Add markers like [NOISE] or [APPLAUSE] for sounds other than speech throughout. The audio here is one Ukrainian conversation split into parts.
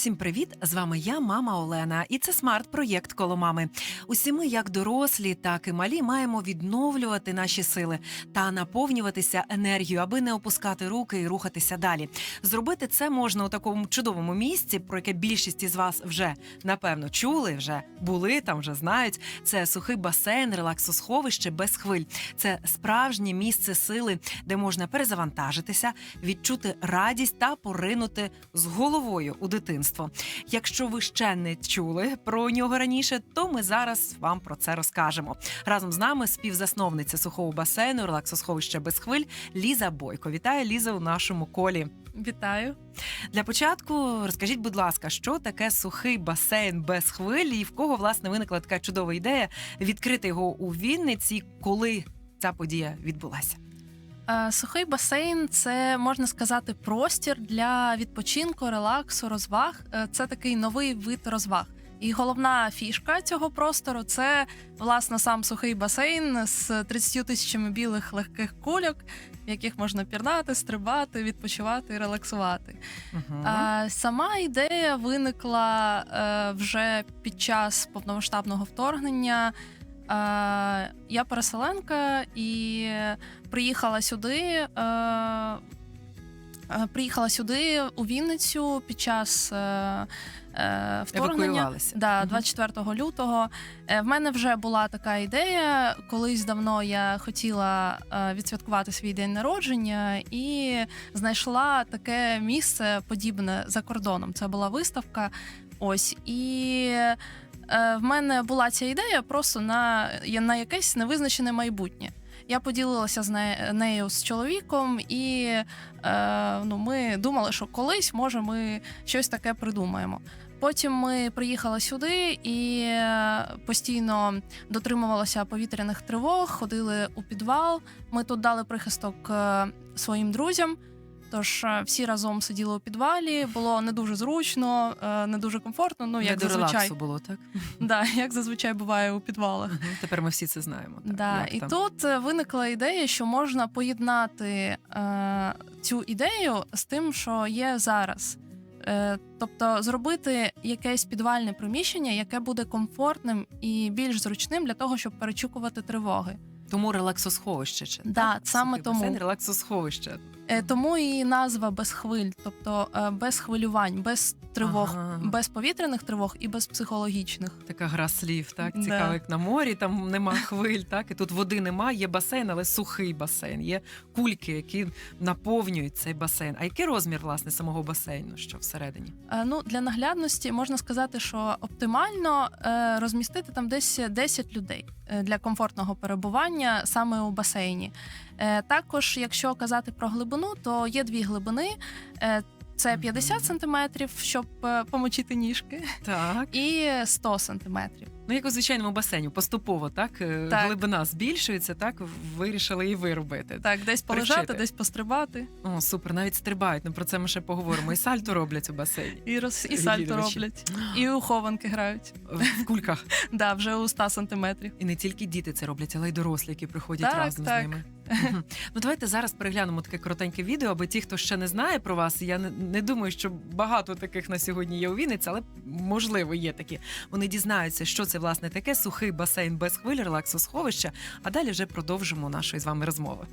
Всім привіт! З вами я, мама Олена, і це смарт-проєкт коло мами. Усі ми, як дорослі, так і малі, маємо відновлювати наші сили та наповнюватися енергією, аби не опускати руки і рухатися далі. Зробити це можна у такому чудовому місці, про яке більшість із вас вже напевно чули, вже були там, вже знають. Це сухий басейн, релаксосховище без хвиль. Це справжнє місце сили, де можна перезавантажитися, відчути радість та поринути з головою у дитинство. Якщо ви ще не чули про нього раніше, то ми зараз вам про це розкажемо. Разом з нами співзасновниця сухого басейну, релаксосховища без хвиль Ліза Бойко. Вітаю Ліза у нашому колі. Вітаю. Для початку розкажіть, будь ласка, що таке сухий басейн без хвиль, і в кого власне виникла така чудова ідея відкрити його у Вінниці, коли ця подія відбулася? Е, Сухий басейн це можна сказати простір для відпочинку, релаксу, розваг. Е, Це такий новий вид розваг. І головна фішка цього простору це власне сам сухий басейн з 30 тисячами білих легких кульок, в яких можна пірнати, стрибати, відпочивати і релаксувати. Угу. А, сама ідея виникла е, вже під час повномасштабного вторгнення. А, я переселенка і приїхала сюди. Е, е, приїхала сюди у Вінницю під час. Е, е, Вторгнення да, Мгм. 24 лютого. Е, В мене вже була така ідея. Колись давно я хотіла е, відсвяткувати свій день народження і знайшла таке місце подібне за кордоном. Це була виставка. Ось і е, в мене була ця ідея просто на, на якесь невизначене майбутнє. Я поділилася з нею з чоловіком, і е, ну, ми думали, що колись може ми щось таке придумаємо. Потім ми приїхали сюди і е, постійно дотримувалися повітряних тривог, ходили у підвал. Ми тут дали прихисток е, своїм друзям. Тож е, всі разом сиділи у підвалі. Було не дуже зручно, е, не дуже комфортно. Ну Не як до зазвичай, релаксу було, так? [LAUGHS] да, як зазвичай буває у підвалах. Тепер ми всі це знаємо. Так, Да, і там. тут е, виникла ідея, що можна поєднати е, цю ідею з тим, що є зараз. Е, тобто зробити якесь підвальне приміщення, яке буде комфортним і більш зручним для того, щоб перечікувати тривоги. Тому релаксосховище. Чи, Да, так? саме Сухий тому. басейн, релаксосховище. Е, тому і назва без хвиль, тобто е, без хвилювань, без тривог, Ага. без повітряних тривог і без психологічних. Така гра слів, так Да. цікаво, як на морі, там нема [LAUGHS] хвиль, так і тут води нема, є басейн, але сухий басейн. Є кульки, які наповнюють цей басейн. А який розмір власне самого басейну? Що всередині? Е, Ну, для наглядності можна сказати, що оптимально е, розмістити там десь 10 людей е, для комфортного перебування саме у басейні. Е, Також, якщо казати про глибину, то є дві глибини. Е, Це Мгм. 50 сантиметрів, щоб е, помочити ніжки, Так, і 100 сантиметрів. Ну як у звичайному басейні, поступово так, е, Так. глибина збільшується, так вирішили і ви робити. Так, десь полежати, Привчити. десь пострибати, О, супер, навіть стрибають. Ну про це ми ще поговоримо. І сальто роблять у басейні і роз і сальто роблять, і у хованки грають. в кульках. [LAUGHS] Да, вже у 100 сантиметрів. І не тільки діти це роблять, але й дорослі, які приходять Так, разом так. з ними. [LAUGHS] Ну давайте зараз переглянемо таке коротеньке відео, аби ті, хто ще не знає про вас, я не, не думаю, що багато таких на сьогодні є у Вінниці, але можливо є такі. Вони дізнаються, що це власне таке сухий басейн без хвиль, релаксосховища. А далі вже продовжимо нашої з вами розмови.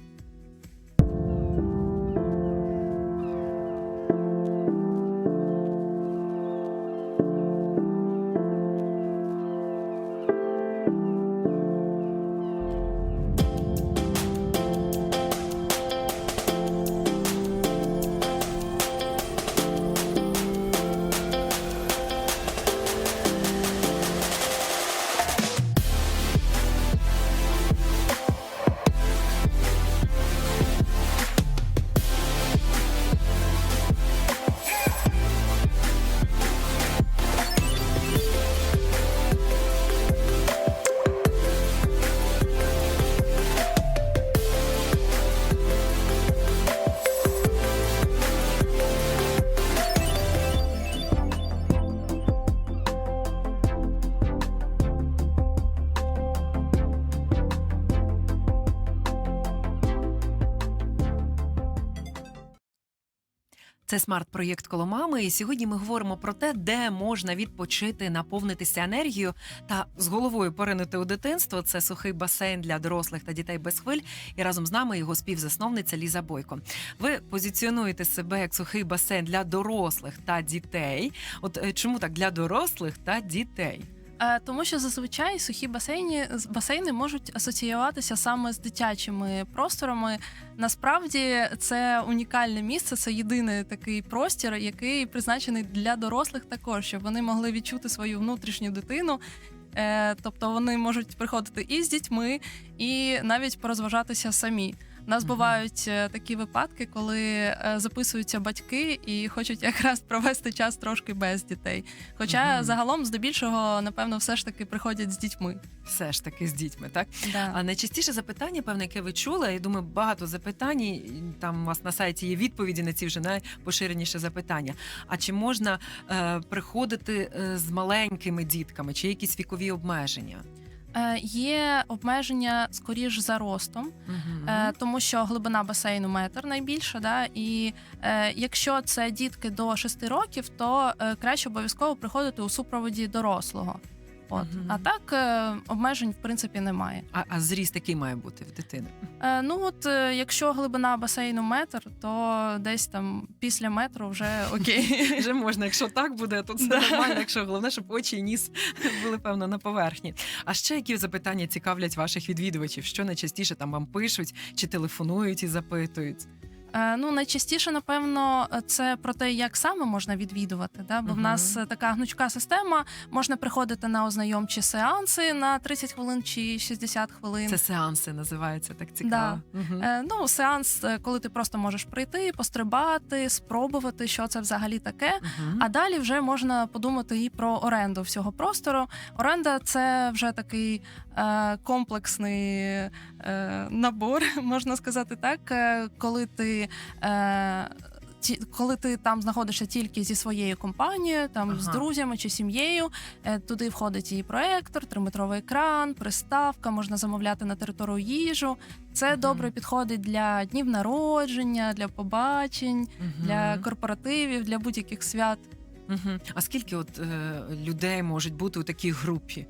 Це смарт-проєкт коло мами. І сьогодні ми говоримо про те, де можна відпочити, наповнитися енергією та з головою поринути у дитинство. Це сухий басейн для дорослих та дітей без хвиль. І разом з нами його співзасновниця Ліза Бойко. Ви позиціонуєте себе як сухий басейн для дорослих та дітей. От е, чому так для дорослих та дітей? Е, Тому що зазвичай сухі басейни, з- басейни можуть асоціюватися саме з дитячими просторами. Насправді це унікальне місце, це єдиний такий простір, який призначений для дорослих також, щоб вони могли відчути свою внутрішню дитину. Е, Тобто вони можуть приходити і з дітьми, і навіть порозважатися самі. У нас бувають е, такі випадки, коли е, записуються батьки і хочуть якраз провести час трошки без дітей. Хоча Мгм. загалом, здебільшого, напевно, все ж таки приходять з дітьми. Все ж таки з дітьми, так? Да. А найчастіше запитання, певне, яке ви чули, я думаю, багато запитань. і Там у вас на сайті є відповіді на ці вже найпоширеніші запитання. А чи можна е, приходити е, з маленькими дітками, чи є якісь вікові обмеження? Е, Є обмеження скоріш за ростом, е, тому що глибина басейну метр найбільша. Да? І е, якщо це дітки до 6 років, то краще обов'язково приходити у супроводі дорослого. От. Мгм. А так е, обмежень в принципі немає. А, а зріст який має бути в дитини? Е, ну от е, якщо глибина басейну метр, то десь там після метру вже окей. [LAUGHS] Вже можна, якщо так буде, то це нормально. Якщо головне, щоб очі і ніс були певно на поверхні. А ще які запитання цікавлять ваших відвідувачів? Що найчастіше там вам пишуть, чи телефонують і запитують? Е, Ну, найчастіше, напевно, це про те, як саме можна відвідувати. Да? Бо в нас така гнучка система. Можна приходити на ознайомчі сеанси на 30 хвилин чи 60 хвилин. Це сеанси називаються так цікаво. Мгм. Е, Ну, сеанс, е, коли ти просто можеш прийти, пострибати, спробувати, що це взагалі таке. Мгм. А далі вже можна подумати і про оренду всього простору. Оренда це вже такий е, комплексний набор, [LAUGHS] можна сказати так, е, коли ти. Е, коли ти там знаходишся тільки зі своєю компанією, там з друзями чи сім'єю, е, туди входить і проектор, триметровий екран, приставка, можна замовляти на територію їжу. Це Мгм. добре підходить для днів народження, для побачень, Мгм. для корпоративів, для будь-яких свят. Мгм. А скільки от е, людей можуть бути у такій групі?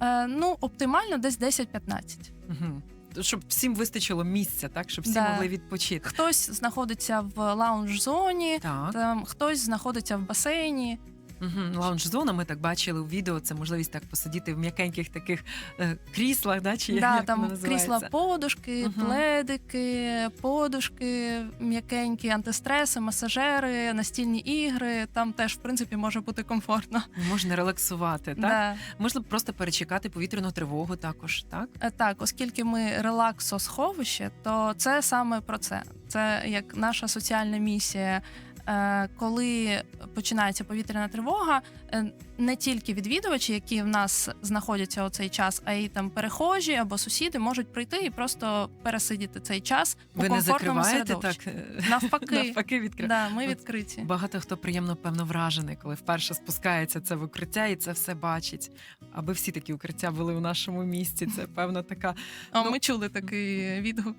Е, ну, оптимально десь 10-15. Мгм. Щоб всім вистачило місця, так щоб всі Да. могли відпочити. Хтось знаходиться в лаунж-зоні, Так, там хтось знаходиться в басейні. Угу. лаунж-зона. Ми так бачили у відео. Це можливість так посидіти в м'якеньких таких е, кріслах, да, чи да, як там крісла подушки, Мгм. пледики, подушки м'якенькі, антистреси, масажери, настільні ігри. Там теж, в принципі, може бути комфортно. Можна релаксувати, так? Да. Можна просто перечекати повітряну тривогу також, так? Е, Так, оскільки ми релаксосховище, то це саме про це. Це як наша соціальна місія. Е, Коли починається повітряна тривога, е, не тільки відвідувачі, які в нас знаходяться у цей час, а й там перехожі або сусіди можуть прийти і просто пересидіти цей час у Ви не комфортному закриваєте так середовищі. е, [LAUGHS] Навпаки, навпаки відкриваєте. да, ми відкриті. Багато хто приємно певно вражений, коли вперше спускається це в укриття і це все бачить. Аби всі такі укриття були у нашому місті. Це певно така, О, ну- ми чули такий відгук.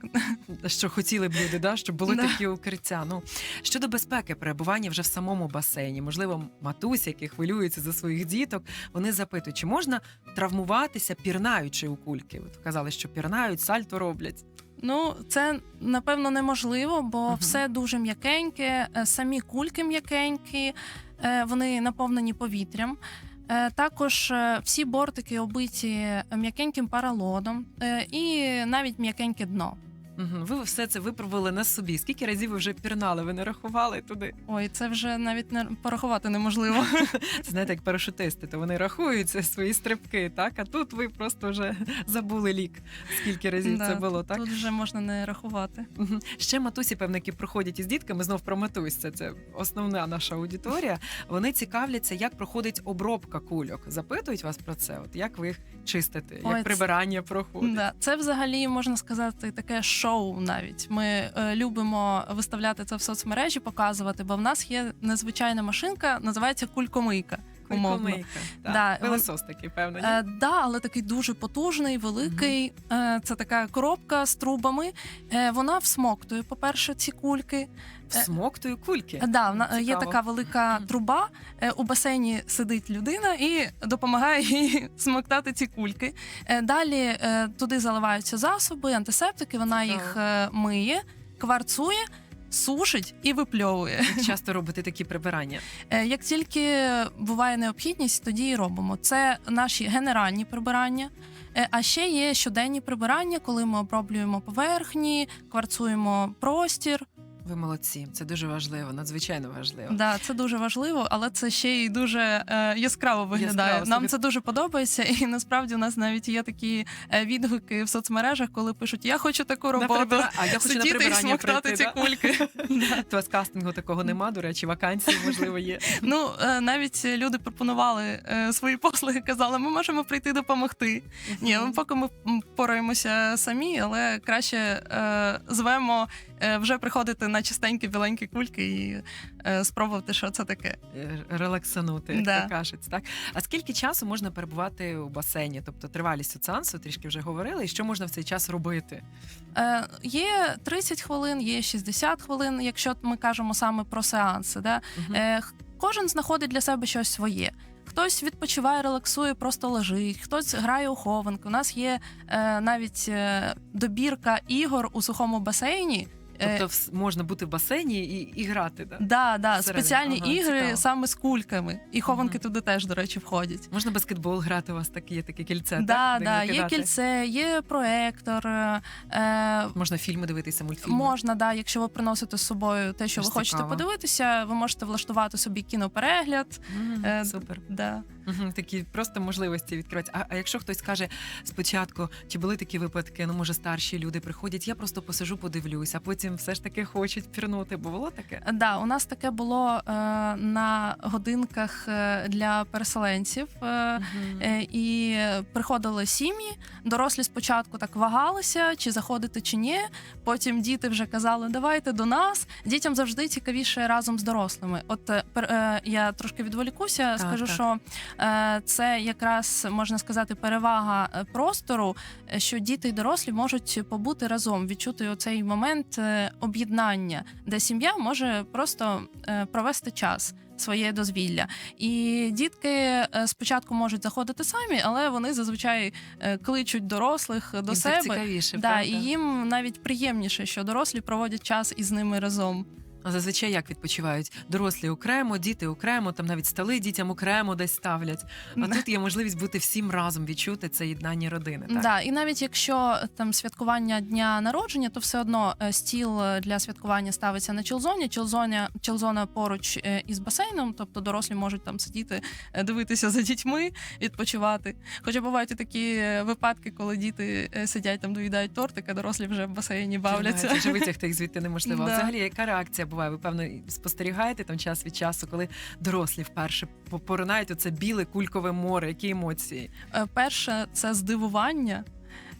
що хотіли б люди, да, щоб були Да. такі укриття. Ну щодо безпеки, перебування вже в самому басейні. Можливо, матусі, які хвилюються за своїх діток, вони запитують, чи можна травмуватися, пірнаючи у кульки. От казали, що пірнають, сальто роблять. Ну, це напевно неможливо, бо Мгм. все дуже м'якеньке, е, самі кульки м'якенькі, е, вони наповнені повітрям. Е, Також всі бортики обиті м'якеньким паралоном е, і навіть м'якеньке дно. Угу. Ви все це випробували на собі. Скільки разів ви вже пірнали? Ви не рахували туди? Ой, це вже навіть не порахувати неможливо. Це [LAUGHS] знаєте, як парашутисти, то вони рахують це свої стрибки, так? А тут ви просто вже забули лік. Скільки разів Да, це було, так? Тут вже можна не рахувати. Ще матусі, певно, які проходять із дітками, знов про матусь, це, це основна наша аудиторія. Вони цікавляться, як проходить обробка кульок. Запитують вас про це. От як ви їх чистите, Ой, як це- прибирання проходить. Да, це взагалі можна сказати таке шоу. Навіть ми е, любимо виставляти це в соцмережі, показувати, бо в нас є незвичайна машинка, називається кулькомийка. Умовно. Да, Пилосос такий, певно. Е, да, але такий дуже потужний, великий. Е, це така коробка з трубами. Е, вона всмоктує, по-перше, ці кульки. Всмоктую кульки. Е, Да, вона, є така велика труба. Е, у басейні сидить людина і допомагає їй [LAUGHS] смоктати ці кульки. Е, далі е, туди заливаються засоби, антисептики. Вона Цікаво. їх е, миє, кварцує. Сушить і випльовує. Часто робити такі прибирання? Е, Як тільки буває необхідність, тоді і робимо. Це наші генеральні прибирання. Е, А ще є щоденні прибирання, коли ми оброблюємо поверхні, кварцуємо простір. Ви молодці, це дуже важливо, надзвичайно важливо. Да, це дуже важливо, але це ще й дуже е, яскраво виглядає. Яскраво Нам собі. це дуже подобається, і насправді у нас навіть є такі е, відгуки в соцмережах, коли пишуть: Я хочу таку роботу. прибира- А я хочу на Сидіти і смоктати прийти, ці да? кульки. [LAUGHS] У вас кастингу такого нема, до речі, вакансії, можливо, є. [LAUGHS] Ну е, навіть люди пропонували е, свої послуги, казали, ми можемо прийти допомогти. Ні, поки ми пораємося самі, але краще звемо вже приходити на чистенькі біленькі кульки і е, спробувати, що це таке. Е, Релаксанути, як Да. то кажуть. Так? А скільки часу можна перебувати у басейні? Тобто тривалість сеансу, трішки вже говорили, і що можна в цей час робити? Е, є 30 хвилин, є 60 хвилин, якщо ми кажемо саме про сеанси. Да? Е, кожен знаходить для себе щось своє. Хтось відпочиває, релаксує, просто лежить, хтось грає у хованки. У нас є е, навіть е, добірка ігор у сухому басейні. Е, Тобто вс- можна бути в басейні і, і грати, так? Да, да, Всередині. спеціальні Ага, ігри цікаво. саме з кульками. І хованки Мгм. туди теж, до речі, входять. Можна баскетбол грати, у вас таке є таке кільце, да, так? Де да, є кільце, є проектор. е, Е, Можна фільми дивитися, мультфільми. Можна, да, якщо ви приносите з собою те, що Теж ви хочете цікаво. подивитися, ви можете влаштувати собі кіноперегляд. М, Е, Супер. Да. Мгм, Такі просто можливості відкриваються. А, а якщо хтось каже спочатку, чи були такі випадки, ну може старші люди приходять, я просто посижу, подивлюсь, а потім все ж таки хочуть пірнути, бо було таке? Да, у нас таке було е, на годинках е, для переселенців. Е. Е, І приходили сім'ї, дорослі спочатку так вагалися, чи заходити, чи ні. Потім діти вже казали, давайте до нас. Дітям завжди цікавіше разом з дорослими. От е, е, я трошки відволікуся, Так, скажу, так. що це якраз можна сказати перевага е, простору, е, що діти і дорослі можуть побути разом, відчути оцей момент е, об'єднання, де сім'я може просто е, провести час. Своє дозвілля, і дітки е, спочатку можуть заходити самі, але вони зазвичай е, кличуть дорослих до так себе. цікавіше, Да, правда? і їм навіть приємніше, що дорослі проводять час із ними разом. А зазвичай як відпочивають? Дорослі окремо, діти окремо, там навіть столи дітям окремо десь ставлять. А тут є можливість бути всім разом, відчути це єднання родини. Так? Да, і навіть якщо там святкування дня народження, то все одно е, стіл е, для святкування ставиться на чилзоні. Чилзоня, чилзона поруч е, із басейном, тобто дорослі можуть там сидіти, дивитися за дітьми, відпочивати. Хоча бувають і такі випадки, коли діти сидять там, доїдають тортик, а дорослі вже в басейні бавляться. Вже [LAUGHS] витягти їх звідти неможливо. Да. Взагалі, яка реакція буває? Ви певно спостерігаєте там час від часу, коли дорослі вперше по- поринають оце біле кулькове море. Які емоції? Е, Перше це здивування.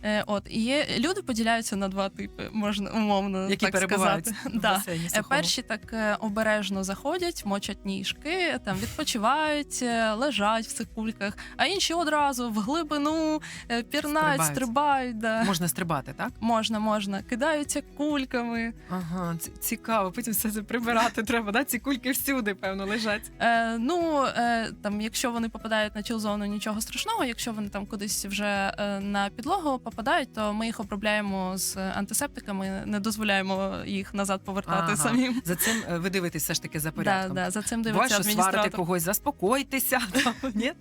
Е, От і є люди поділяються на два типи, можна умовно Які так перебувають [LAUGHS] сказати. Да. басейні сухому? Перші так е, обережно заходять, мочать ніжки, там відпочивають, е, лежать в цих кульках, а інші одразу в глибину е, пірнають, Стрибають. стрибають. да. Можна стрибати, так? Можна, можна, кидаються кульками. Ага, ц- цікаво. Потім все це прибирати треба. Да? Ці кульки всюди, певно, лежать. Е, ну е, там, якщо вони попадають на чілзону, нічого страшного. Якщо вони там кудись вже е, на підлогу попадають, то ми їх обробляємо з антисептиками, не дозволяємо їх назад повертати Ага. самим. За цим е, ви дивитесь все ж таки за Да, порядком. да, за цим дивиться що сварите когось, заспокойтеся. [LAUGHS] Ні?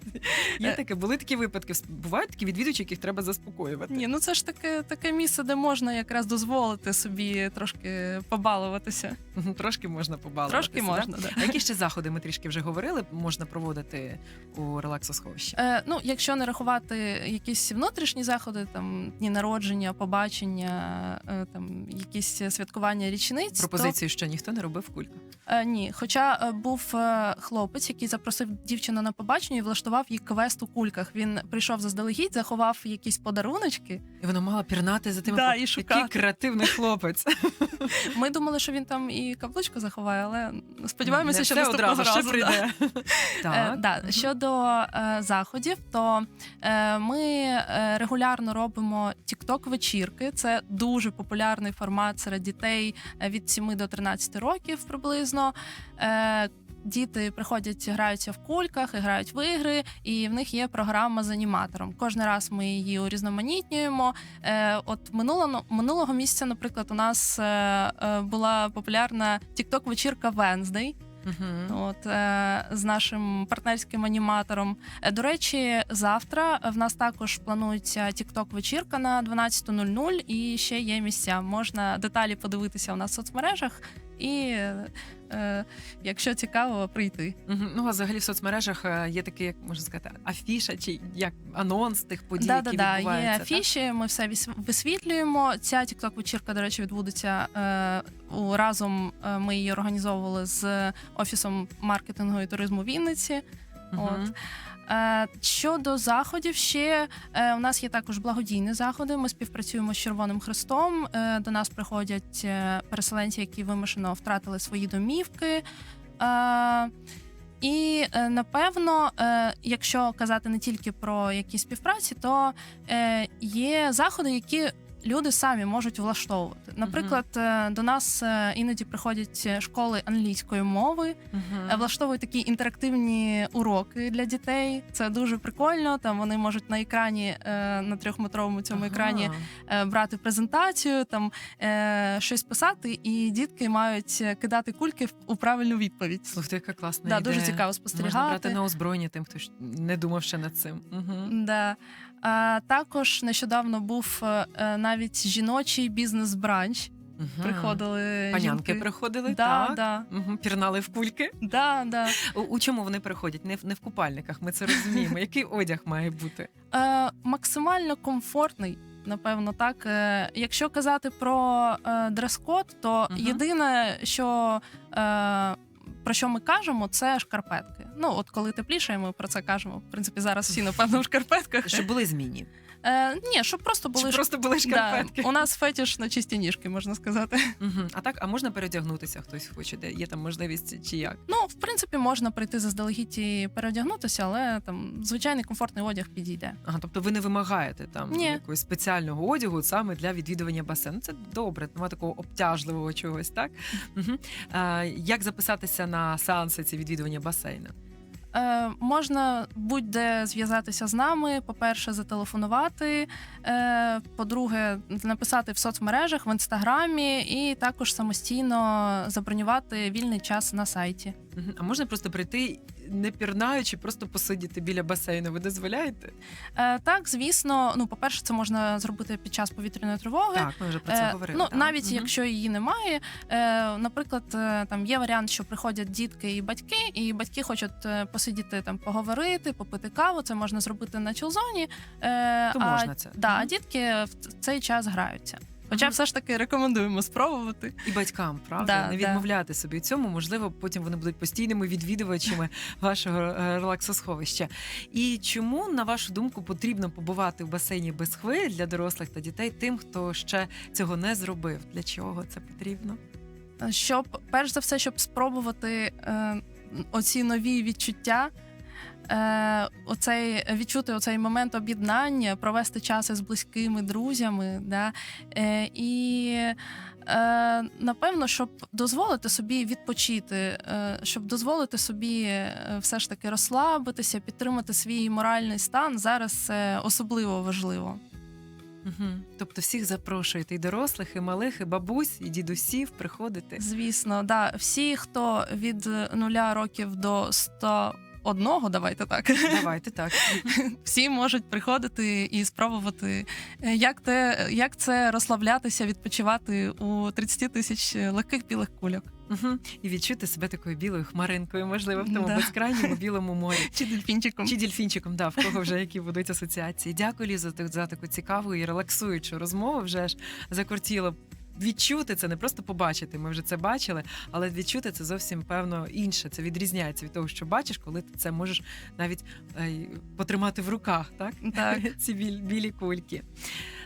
Є Е. таке, були такі випадки. Бувають такі відвідувачі, яких треба заспокоювати. Ні, ну це ж таке таке місце, де можна якраз дозволити собі трошки побалуватися. Трошки можна побалуватися. Трошки да? можна, да. Які ще заходи ми трішки вже говорили, можна проводити у релаксосховищі? Е, ну, якщо не рахувати якісь внутрішні заходи, там дні народження, побачення, е, там якісь святкування річниць. то- що ніхто не робив кулька. Е, ні, хоча е, був хлопець, який запросив дівчину на побачення і влаштував їй квест у кульках. Він прийшов заздалегідь, заховав якісь подаруночки. І вона мала пірнати за тим, Да, і який креативний хлопець. [LAUGHS] Ми думали, що він там і каблучку заховає, але сподіваємося, Не що наступного одразу разу, да. прийде. [LAUGHS] Так. Щодо заходів, то ми регулярно робимо тікток вечірки. Це дуже популярний формат серед дітей е, від 7 до 13 років приблизно. Е, Діти приходять, граються в кульках, і грають в ігри, і в них є програма з аніматором. Кожен раз ми її урізноманітнюємо. Е, от минулого минулого місяця, наприклад, у нас була популярна тікток вечірка Венздей. Мгм. От е, з нашим партнерським аніматором. Е, До речі, завтра в нас також планується TikTok вечірка на 12.00 і ще є місця. Можна деталі подивитися у нас в соцмережах, і якщо цікаво, прийти. Ну, а взагалі в соцмережах е, є такий, як можна сказати, афіша чи як анонс тих подій, Да, які да, да, відбуваються. є так? афіші. Ми все висвітлюємо. Ця TikTok вечірка, до речі, відбудеться е, разом. е, Ми її організовували з офісом маркетингу і туризму Вінниці. Мгм. От. Е, Щодо заходів, ще е, у нас є також благодійні заходи. Ми співпрацюємо з Червоним Хрестом. Е, До нас приходять переселенці, які вимушено втратили свої домівки. Е, І напевно, якщо казати не тільки про якісь співпраці, то є заходи, які люди самі можуть влаштовувати. Наприклад, е, до нас е, іноді приходять школи англійської мови. Е, влаштовують такі інтерактивні уроки для дітей. Це дуже прикольно. Там вони можуть на екрані на трьохметровому цьому екрані брати презентацію, там щось писати, і дітки мають кидати кульки у правильну відповідь. Слухайте, яка класна Да, ідея. дуже цікаво Можна брати на озброєння тим, хто не думав ще над цим. Угу. Да. А, також нещодавно був е, е, навіть жіночий бізнес-бранч. Приходили Панянки жінки. приходили, Да, так. да, Угу. Пірнали в кульки. да, да. У, у чому вони приходять? Не в, не в купальниках, ми це розуміємо. Який одяг має бути? Е, максимально комфортний. Напевно, так. Е, якщо казати про дрес-код, то Мгм. єдине, що про що ми кажемо, це шкарпетки. Ну, от коли тепліше, ми про це кажемо. В принципі, зараз всі напевно в шкарпетках. Щоб були змінні. Е, ні, щоб просто були ш- просто були шкарпетки. Да, у нас фетіш на чисті ніжки, можна сказати. Угу. А так, а можна переодягнутися, хтось хоче, де є там можливість чи як? Ну, в принципі, можна прийти заздалегідь і переодягнутися, але там звичайний комфортний одяг підійде. Ага, тобто ви не вимагаєте там Ні. якогось спеціального одягу саме для відвідування басейну. Це добре, немає такого обтяжливого чогось, так? Угу. А, як записатися на сеанси ці відвідування басейну? Е, можна будь-де зв'язатися з нами. По-перше, зателефонувати. Е, по-друге, написати в соцмережах в інстаграмі, і також самостійно забронювати вільний час на сайті. А можна просто прийти, не пірнаючи, просто посидіти біля басейну. Ви дозволяєте? Е, так, звісно, ну, по-перше, це можна зробити під час повітряної тривоги. Так, ми вже про це Е. Ну, так. навіть Мгм. якщо її немає, е, наприклад, е, там є варіант, що приходять дітки і батьки, і батьки хочуть е, посидіти там, поговорити, попити каву. Це можна зробити на чілзоні. Е, То а, можна це. Да, а дітки в цей час граються. Хоча все ж таки рекомендуємо спробувати. І батькам, правда, Да, не да. відмовляти собі цьому. Можливо, потім вони будуть постійними відвідувачами [LAUGHS] вашого е, релаксосховища. І чому, на вашу думку, потрібно побувати в басейні без хвиль для дорослих та дітей тим, хто ще цього не зробив? Для чого це потрібно? Щоб перш за все, щоб спробувати е, оці нові відчуття. Е, оцей відчути оцей момент об'єднання, провести час із близькими друзями, да? е, і е, напевно, щоб дозволити собі відпочити, е, щоб дозволити собі е, все ж таки розслабитися, підтримати свій моральний стан зараз це особливо важливо. Угу. Тобто всіх запрошуєте і дорослих, і малих, і бабусь, і дідусів приходити. Звісно, да, всі, хто від нуля років до 101, давайте так. Давайте так. [LAUGHS] всі можуть приходити і спробувати, е, як те, як це розслаблятися, відпочивати у 30 тисяч легких білих кульок. Угу. І відчути себе такою білою хмаринкою, можливо, в тому Да. безкрайньому білому морі. [LAUGHS] Чи дельфінчиком. Чи дільфінчиком, да, в кого вже які будуть асоціації. Дякую, Лізо, за, за таку цікаву і релаксуючу розмову. Вже ж закортіло. Відчути це не просто побачити. Ми вже це бачили, але відчути це зовсім певно інше. Це відрізняється від того, що бачиш, коли ти це можеш навіть е, потримати в руках, так? Так. [LAUGHS] Ці біль, білі кульки.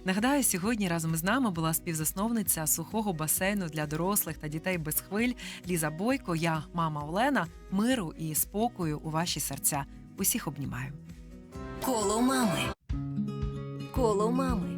Нагадаю, сьогодні разом із нами була співзасновниця сухого басейну для дорослих та дітей без хвиль Ліза Бойко. Я мама Олена. Миру і спокою у ваші серця. Усіх обнімаю. Коло мами. Коло мами.